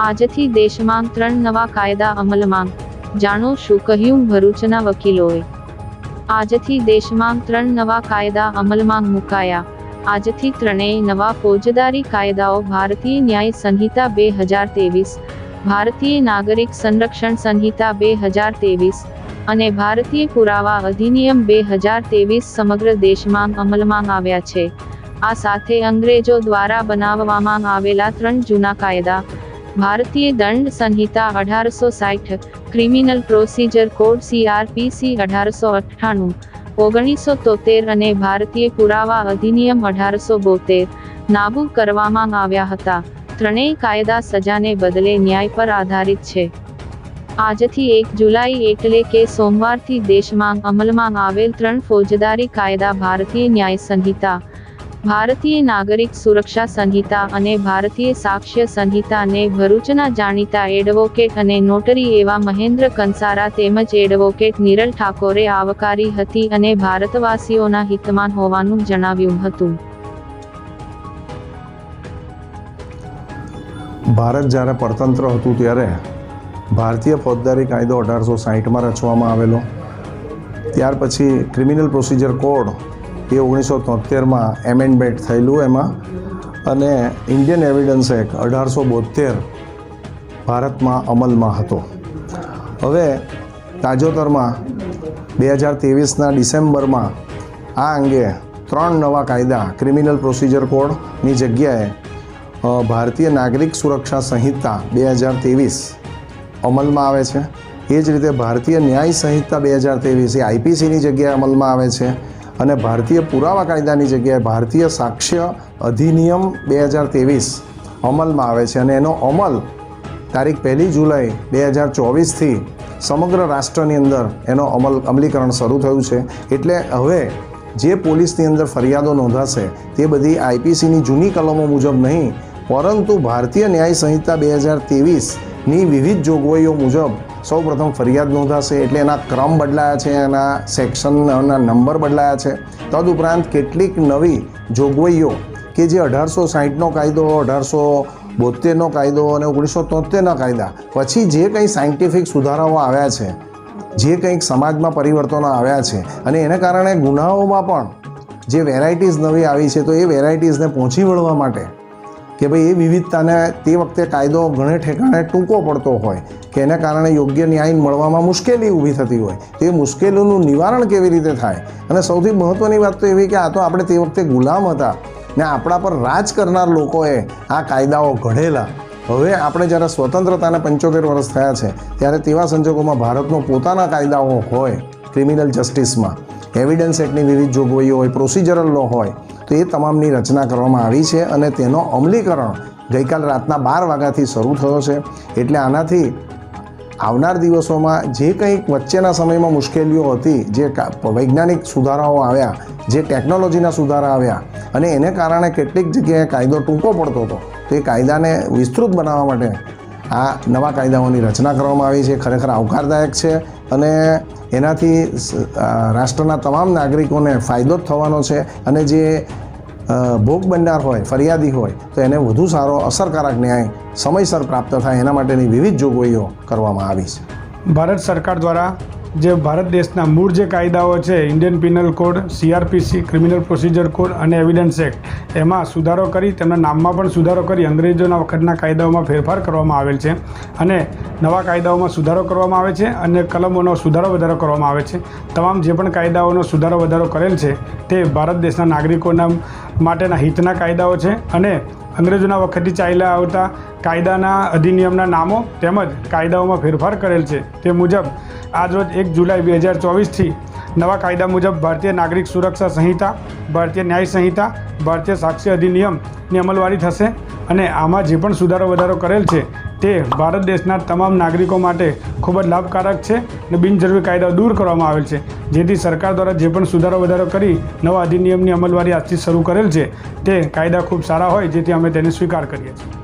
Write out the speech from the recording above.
આજથી દેશમાં ત્રણ નવા કાયદા અમલમાં. જાણો શું કહ્યું ભરૂચના વકીલોએ? આજથી દેશમાં ત્રણ નવા કાયદા અમલમાં મુકાયા. આજથી ત્રણેય નવા ફોજદારી કાયદાઓ ભારતીય ન્યાય સંહિતા બે હજાર ત્રેવીસ, ભારતીય નાગરિક સંરક્ષણ સંહિતા બે હજાર ત્રેવીસ અને ભારતીય પુરાવા અધિનિયમ બે હજાર ત્રેવીસ સમગ્ર દેશમાં અમલમાં આવ્યા છે. આ સાથે અંગ્રેજો દ્વારા બનાવવામાં આવેલા ત્રણ જૂના કાયદા ભારતીય દંડ સંહિતા અઢારસો સાઠ ક્રિમિનલ પ્રોસિજર કોડ સીઆરપીસી અઢારસો અઠ્ઠાણું ઓગણીસો તોતેર અને ભારતીય પુરાવા અધિનિયમ અઢારસો બોતેર નાબૂદ કરવામાં આવ્યા હતા ત્રણેય કાયદા સજાને બદલે ન્યાય પર આધારિત છે આજથી એક જુલાઈ એટલે કે સોમવારથી દેશમાં અમલમાં આવેલ ત્રણ ફોજદારી કાયદા ભારતીય ન્યાય સંહિતા ભારતીય નાગરિક સુરક્ષા સંહિતા અને ભારતીય સાક્ષ્ય સંહિતાને ભરૂચના જાણીતા એડવોકેટ અને નોટરી એવા મહેન્દ્ર કંસારા તેમજ એડવોકેટ નિરલ ઠાકોરે આવકારી હતી અને ભારતવાસીઓના હિતમાં હોવાનું જણાવ્યું હતું. ભારત જ્યારે પરતંત્ર હતું ત્યારે ભારતીય ફોજદારી કાયદો અઢારસો સાહીઠમાં રચવામાં આવેલો. ત્યાર પછી ક્રિમિનલ પ્રોસિજર કોડ એ ઓગણીસો તોતેરમાં એમેન્ડમેન્ટ થયેલું એમાં. અને ઇન્ડિયન એવિડન્સ એક્ટ અઢારસો બોતેર ભારતમાં અમલમાં હતો. હવે તાજેતરમાં બે હજાર ત્રેવીસના ડિસેમ્બરમાં આ અંગે ત્રણ નવા કાયદા ક્રિમિનલ પ્રોસિજર કોડની જગ્યાએ ભારતીય નાગરિક સુરક્ષા સંહિતા બે હજાર ત્રેવીસ અમલમાં આવે છે. એ જ રીતે ભારતીય ન્યાય સંહિતા બે હજાર ત્રેવીસ એ આઈપીસીની જગ્યાએ અમલમાં આવે છે. અને ભારતીય પુરાવા કાયદાની જગ્યાએ ભારતીય સાક્ષ્ય અધિનિયમ બે હજાર ત્રેવીસ અમલમાં આવે છે અને એનો અમલ તારીખ પહેલી જુલાઈ બે હજાર ચોવીસથી સમગ્ર રાષ્ટ્રની અંદર એનો અમલ અમલીકરણ શરૂ થયું છે. એટલે હવે જે પોલીસની અંદર ફરિયાદો નોંધાશે તે બધી આઈપીસીની જૂની કલમો મુજબ નહીં, પરંતુ ભારતીય ન્યાય સંહિતા બે હજાર ત્રેવીસની વિવિધ જોગવાઈઓ મુજબ સૌપ્રથમ ફરિયાદ નોંધાશે એટલે એના ક્રમ બદલાયા છે, એના સેક્શનના નંબર બદલાયા છે. તદુપરાંત કેટલીક નવી જોગવાઈઓ કે જે અઢારસો સાહીઠનો કાયદો, અઢારસો બોતેરનો કાયદો અને ઓગણીસો તોતેરના કાયદા, પછી જે કંઈ સાયન્ટિફિક સુધારાઓ આવ્યા છે, જે કંઈક સમાજમાં પરિવર્તનો આવ્યા છે અને એને કારણે ગુનાઓમાં પણ જે વેરાયટીઝ નવી આવી છે, તો એ વેરાયટીઝને પહોંચી વળવા માટે કે ભાઈ એ વિવિધતાને તે વખતે કાયદો ઘણે ઠેકાણે ટૂંકો પડતો હોય કે એને કારણે યોગ્ય ન્યાય મળવામાં મુશ્કેલી ઊભી થતી હોય, તે મુશ્કેલીનું નિવારણ કેવી રીતે થાય? અને સૌથી મહત્ત્વની વાત તો એવી કે આ તો આપણે તે વખતે ગુલામ હતા ને આપણા પર રાજ કરનાર લોકોએ આ કાયદાઓ ઘડેલા. હવે આપણે જ્યારે સ્વતંત્રતાને પંચોતેર વર્ષ થયા છે, ત્યારે તેવા સંજોગોમાં ભારતનો પોતાના કાયદાઓ હોય ક્રિમિનલ જસ્ટિસમાં એવિડન્સ એક્ટની વિવિધ જોગવાઈઓ હોય પ્રોસિજરલ લો હોય તો તમામની રચના કરવામાં આવી છે અને તેનો અમલીકરણ ગઈકાલ રાતના બાર વાગ્યાથી શરૂ થયો છે. એટલે આનાથી આવનાર દિવસોમાં જે કંઈક વચ્ચેના સમયમાં મુશ્કેલીઓ હતી, જે વૈજ્ઞાનિક સુધારાઓ આવ્યા, જે ટેકનોલોજીના સુધારા આવ્યા અને એને કારણે કેટલીક જગ્યાએ કાયદો ટૂંકો પડતો હતો, તો એ કાયદાને વિસ્તૃત બનાવવા માટે આ નવા કાયદાઓની રચના કરવામાં આવી છે. ખરેખર આવકારદાયક છે અને એનાથી રાષ્ટ્રના તમામ નાગરિકોને ફાયદો જ થવાનો છે અને જે ભોગ બનનાર હોય, ફરિયાદી હોય, તો એને વધુ સારો અસરકારક ન્યાય સમયસર પ્રાપ્ત થાય એના માટેની વિવિધ જોગવાઈઓ કરવામાં આવી છે. ભારત સરકાર દ્વારા જે ભારત દેશના મૂળ જે કાયદાઓ છે Indian penal code CRPC criminal procedure code અને એવિડન્સ એક્ટ એમાં સુધારો કરી, તેમના નામમાં પણ સુધારો કરી, અંગ્રેજોના વખતના કાયદાઓમાં ફેરફાર કરવામાં આવેલ છે અને નવા કાયદાઓમાં સુધારો કરવામાં આવે છે અને કલમોનો સુધારો વધારો કરવામાં આવે છે. તમામ જે પણ કાયદાઓનો સુધારો વધારો કરેલ છે, તે ભારત દેશના નાગરિકોના માટેના હિતના કાયદાઓ છે અને અંગ્રેજોના વખતથી ચાલ્યા આવતા કાયદાના અધિનિયમના નામો તેમજ કાયદાઓમાં ફેરફાર કરેલ છે. તે મુજબ, આજરોજ એક જુલાઈ બે હજાર ચોવીસથી નવા કાયદા મુજબ ભારતીય નાગરિક સુરક્ષા સંહિતા, ભારતીય ન્યાય સંહિતા, ભારતીય સાક્ષી અધિનિયમની અમલવારી થશે અને આમાં જે પણ સુધારો વધારો કરેલ છે તે ભારત દેશના તમામ નાગરિકો માટે ખૂબ જ લાભકારક છે અને બિનજરૂરી કાયદાઓ દૂર કરવામાં આવેલ છે. જેથી સરકાર દ્વારા જે પણ સુધારો વધારો કરી નવા અધિનિયમની અમલવારી આજથી શરૂ કરેલ છે તે કાયદા ખૂબ સારા હોય જેથી અમે તેને સ્વીકાર કરીએ છીએ.